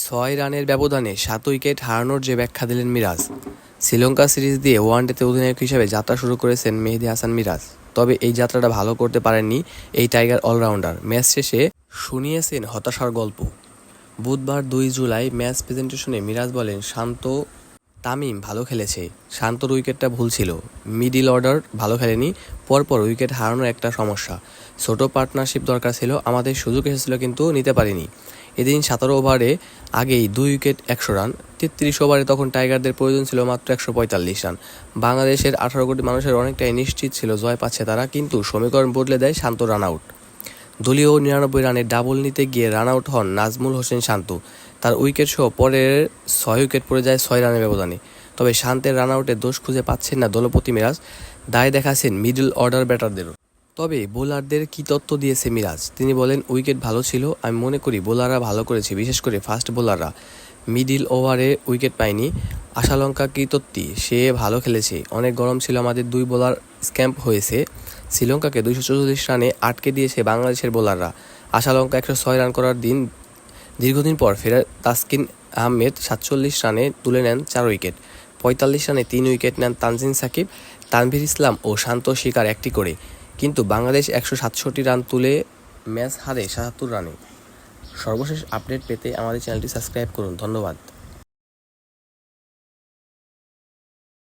ছয় রানের ব্যবধানে সাত উইকেট হারানোর যে ব্যাখ্যা দিলেন মিরাজ। শ্রীলঙ্কা সিরিজ দিয়ে ওয়ান ডেতে অধিনায়ক হিসেবে যাত্রা শুরু করেছেন মেহেদি হাসান মিরাজ। তবে এই যাত্রাটা ভালো করতে পারেননি এই টাইগার অলরাউন্ডার। ম্যাচ শেষে শুনিয়েছেন হতাশার গল্প। বুধবার দুই জুলাই ম্যাচ প্রেজেন্টেশনে মিরাজ বলেন, শান্ত তামিম ভালো খেলেছে। শান্তর উইকেটটা ভুল ছিল। মিডিল অর্ডার ভালো খেলেনি। পরপর উইকেট হারানোর একটা সমস্যা। ছোট পার্টনারশিপ দরকার ছিল। আমাদের সুযোগ এসেছিল কিন্তু নিতে পারিনি। এদিন সতেরো ওভারে আগেই দুই উইকেট, একশো রান। তেত্রিশ ওভারে তখন টাইগারদের প্রয়োজন ছিল মাত্র একশো পঁয়তাল্লিশ রান। বাংলাদেশের আঠারো কোটি মানুষের অনেকটাই নিশ্চিত ছিল জয় পাচ্ছে তারা, কিন্তু সমীকরণ বদলে দেয় শান্ত রান আউট। দলীয় নিরানব্বই রানে ডাবল নিতে গিয়ে রান আউট হন নাজমুল হোসেন শান্ত। তার উইকেট সহ পরের ছয় উইকেট পড়ে যায় ছয় রানের ব্যবধানে। তবে শান্তের রান আউটে দোষ খুঁজে পাচ্ছেন না দলপতি মিরাজ। দায় দেখাচ্ছেন মিডল অর্ডার ব্যাটারদেরও তবে বোলারদের কী তত্ত্ব দিয়েছে মিরাজ? তিনি বলেন, উইকেট ভালো ছিল, আমি মনে করি বোলাররা ভালো করেছে, বিশেষ করে ফাস্ট বোলাররা। মিডিল ওভারে উইকেট পায়নি আশালঙ্কা কৃতত্তি সে ভালো খেলেছে। অনেক গরম ছিল আমাদের দুই বোলার স্ক্যাম্প হয়েছে। শ্রীলঙ্কাকে দুইশো চৌচল্লিশ রানে আটকে দিয়েছে বাংলাদেশের বোলাররা। আশালঙ্কা একশো ছয় রান করার দিন, দীর্ঘদিন পর ফেরা তাসকিন আহমেদ সাতচল্লিশ রানে তুলে নেন চার উইকেট। পঁয়তাল্লিশ রানে তিন উইকেট নেন তানজিন সাকিব, তানভীর ইসলাম ও শান্ত শিকার একটি করে। কিন্তু বাংলাদেশ একশো সাতষট্টি রান তুলে ম্যাচ হারে সাতাত্তর রানে। সর্বশেষ আপডেট পেতে আমাদের চ্যানেলটি সাবস্ক্রাইব করুন। ধন্যবাদ।